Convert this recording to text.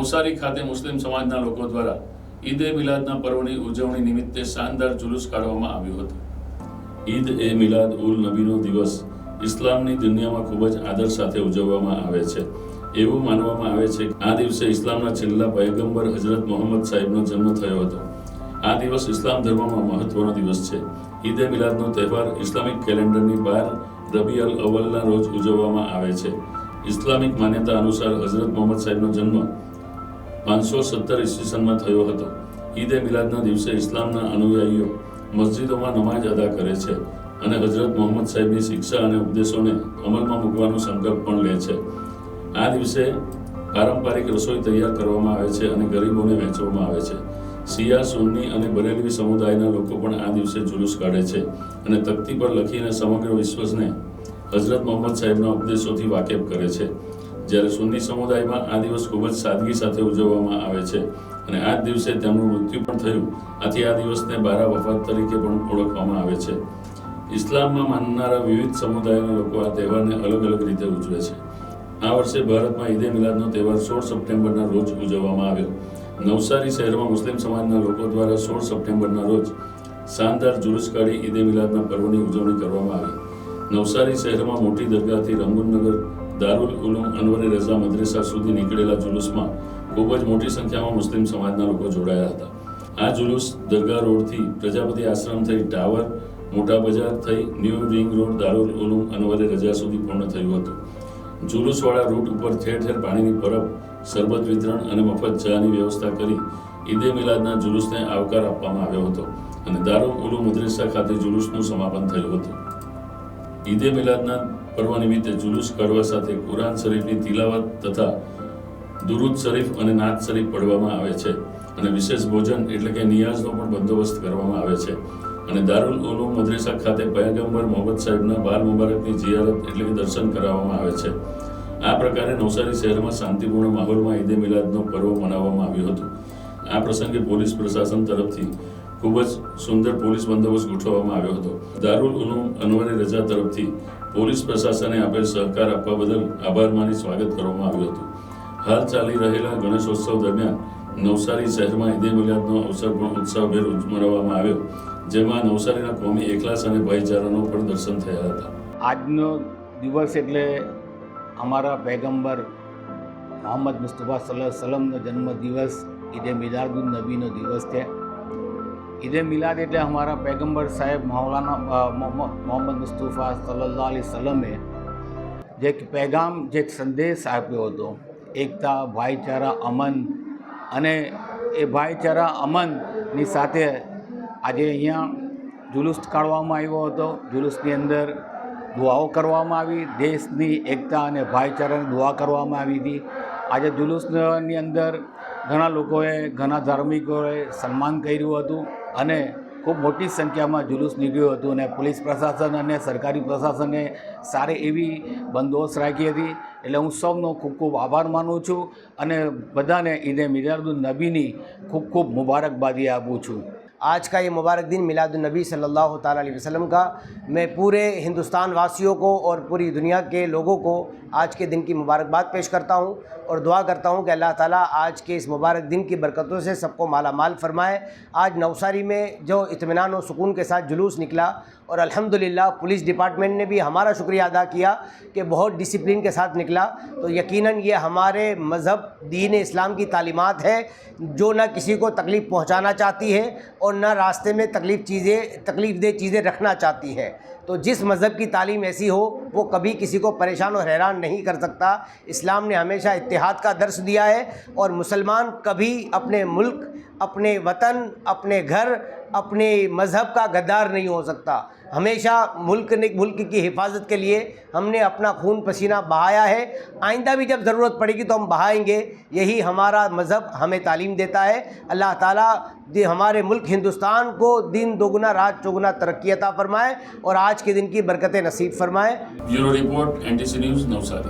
નવસારી ખાતે મુસ્લિમ સમાજના લોકો દ્વારા ઈદ એ મિલાદના પર્વની ઉજવણી નિમિત્તે શાનદાર જુલુસ કાઢવામાં આવ્યું હતું. ઈદ એ મિલાદ ઉલ નબીનો દિવસ ઇસ્લામની દુનિયામાં ખૂબ જ આદર સાથે ઉજવવામાં આવે છે. એવું માનવામાં આવે છે આ દિવસે ઇસ્લામના છેલ્લા પયગંબર હજરત મોહમ્મદ સાહેબનો જન્મ થયો હતો. આ દિવસ ઇસ્લામ ધર્મમાં મહત્વનો દિવસ છે. ઈદ એ મિલાદનો તહેવાર ઇસ્લામિક કેલેન્ડરની બાર રબી અલ અવ્વલના રોજ ઉજવવામાં આવે છે. ઇસ્લામિક માન્યતા અનુસાર હઝરત મોહમ્મદ સાહેબનો જન્મ પાંચસો સત્તર ઈસવીસનમાં થયો હતો. ઈદે મિલાદના દિવસે ઇસ્લામના અનુયાયીઓ મસ્જિદોમાં નમાજ અદા કરે છે અને હજરત મોહમ્મદ સાહેબની શિક્ષા અને ઉપદેશોને અમલમાં મૂકવાનો સંકલ્પ પણ લે છે. આ દિવસે પારંપરિક રસોઈ તૈયાર કરવામાં આવે છે અને ગરીબોને વહેંચવામાં આવે છે. શિયા, સુન્ની અને બરેલવી સમુદાયના લોકો પણ આ દિવસે જુલુસ કાઢે છે અને તકતી પર લખીને સમગ્ર વિશ્વને હઝરત મોહમ્મદ સાહેબના ઉપદેશોથી વાકેફ કરે છે. જ્યારે સુન્ની સમુદાયમાં આ દિવસ ખૂબ જ સાદગી સાથે ઉજવવામાં આવે છે અને આ દિવસે તેમનું મૃત્યુ પણ થયું. આથી આ દિવસને બારા વફાત તરીકે પણ ઓળખવામાં આવે છે. ઇસ્લામમાં માનનારા વિવિધ સમુદાયના લોકો આ તહેવારને અલગ અલગ રીતે ઉજવે છે. આ વર્ષે ભારતમાં ઈદે મિલાદનો તહેવાર સોળ સપ્ટેમ્બરના રોજ ઉજવવામાં આવ્યો. નવસારી શહેરમાં મુસ્લિમ સમાજના લોકો દ્વારા સોળ સપ્ટેમ્બરના રોજ શાનદાર જુલુસ કાઢી ઈદે મિલાદના પર્વની ઉજવણી કરવામાં આવી. નવસારી શહેરમાં મોટી દરગાહથી રંગુનગર દારુલ ઉલુમ અનવરે રઝા મદ્રેસા સુધી નીકળેલા જુલુસમાં ખૂબ જ મોટી સંખ્યામાં મુસ્લિમ સમાજના લોકો જોડાયા હતા. આ જુલુસ દરગાહ રોડથી પ્રજાપતિ આશ્રમ થઈ ટાવર, મોટા બજાર થઈ new ring road Darul Uloom Anware Raza સુધી પૂર્ણ થયું હતું. જુલુસવાળા રૂટ ઉપર ઠેર ઠેર પાણીની પરબ શરબત વિતરણ અને મફત ચાની વ્યવસ્થા કરી ઈદે મિલાદના જુલુસને આવકાર આપવામાં આવ્યો હતો અને દારૂલ ઉલુમ મદ્રેસા ખાતે જુલુસનું સમાપન થયું હતું. ઈદે મિલાદના પર્વ નિમિત્તે જુલુસ કાઢવા સાથે કુરાન શરીફની તિલાવત તથા દુરુદ શરીફ અને નાત શરીફ પઢવામાં આવે છે. અને વિશેષ ભોજન એટલે કે નિયાઝનો પણ બંદોબસ્ત કરવામાં આવે છે. અને દારૂલ ઉલુમ મદ્રેસા ખાતે પયગંબર મોહમ્મદ સાહેબના બાલ મુબારકની જિયારત એટલે કે દર્શન કરાવવામાં આવે છે. આ પ્રકારે નવસારી શહેરમાં શાંતિપૂર્ણ માહોલમાં ઈદે મિલાદનો પર્વ મનાવવામાં આવ્યો હતો. આ પ્રસંગે પોલીસ પ્રશાસન તરફથી ખૂબ જ સુંદર પોલીસ બંદોબસ્ત ગોઠવવામાં આવ્યો હતો. દારૂલ ઉલુમ અનવરે રજા તરફથી પોલીસ પ્રશાસને આપેલ સહકાર આપવા બદલ આભાર માની સ્વાગત કરવામાં આવ્યું હતું. હાલ ચાલી રહેલા ગણેશોત્સવ દરમિયાન નવસારી શહેરમાં ઈદે મિલાદનો અવસર પણ ઉત્સાહભેર ઉજવવામાં આવ્યો, જેમાં નવસારીના કોમી એકલાસ અને ભાઈચારાનો પણ દર્શન થયા હતા. આજનો દિવસ એટલે અમારા પૈગંબર મોહમ્મદ મુસ્તફા સલ્લાહ સલમનો જન્મ દિવસ ઈદે મિલાદુન નબીનો દિવસ છે. ઈદે મિલાદ એટલે અમારા પૈગંબર સાહેબ મૌલાના મોહમ્મદ મુસ્તુફા સલ્લા અલી સલમે જે પેગામ, જે સંદેશ આપ્યો હતો, એકતા, ભાઈચારા, અમન અને એ ભાઈચારા, અમનની સાથે આજે અહીંયા જુલુસ કાઢવામાં આવ્યો હતો. જુલુસની અંદર દુઆઓ કરવામાં આવી, દેશની એકતા અને ભાઈચારાની દુઆ કરવામાં આવી હતી. આજે જુલુસની અંદર ઘણા લોકોએ, ઘણા ધાર્મિકોએ સન્માન કર્યું હતું અને ખૂબ મોટી સંખ્યામાં જુલુસ નીકળ્યું હતું અને પોલીસ પ્રશાસન અને સરકારી પ્રશાસને સારી એવી બંદોબસ્ત રાખી હતી. એટલે હું સૌનો ખૂબ ખૂબ આભાર માનું છું અને બધાને ઈદે મિલાદુલ નબીની ખૂબ ખૂબ મુબારકબાદી આપું છું. آج کا یہ مبارک دن میلاد النبی صلی اللہ تعالیٰ علیہ وسلم کا، میں پورے ہندوستان واسیوں کو اور پوری دنیا کے لوگوں کو آج کے دن کی مبارکباد پیش کرتا ہوں اور دعا کرتا ہوں کہ اللہ تعالیٰ آج کے اس مبارک دن کی برکتوں سے سب کو مالا مال فرمائے۔ آج نوساری میں جو اطمینان و سکون کے ساتھ جلوس نکلا اور الحمدللہ پولیس ڈپارٹمنٹ نے بھی ہمارا شکریہ ادا کیا کہ بہت ڈسپلین کے ساتھ نکلا۔ تو یقیناً یہ ہمارے مذہب، دین اسلام کی تعلیمات ہے جو نہ کسی کو تکلیف پہنچانا چاہتی ہے اور نہ راستے میں تکلیف چیزیں، تکلیف دہ چیزیں رکھنا چاہتی ہے تو جس مذہب کی تعلیم ایسی ہو، وہ کبھی کسی کو پریشان اور حیران نہیں کر سکتا۔ اسلام نے ہمیشہ اتحاد کا درس دیا ہے اور مسلمان کبھی اپنے ملک، اپنے وطن، اپنے گھر، اپنے مذہب کا غدار نہیں ہو سکتا۔ ہمیشہ ملک نے ملک کی حفاظت کے لیے ہم نے اپنا خون پسینہ بہایا ہے۔ آئندہ بھی جب ضرورت پڑے گی تو ہم بہائیں گے۔ یہی ہمارا مذہب ہمیں تعلیم دیتا ہے۔ اللہ تعالیٰ ہمارے ملک ہندوستان کو دن دوگنا رات چوگنا، ترقی عطا فرمائے اور آج کے دن کی برکتیں نصیب فرمائے۔ بیورو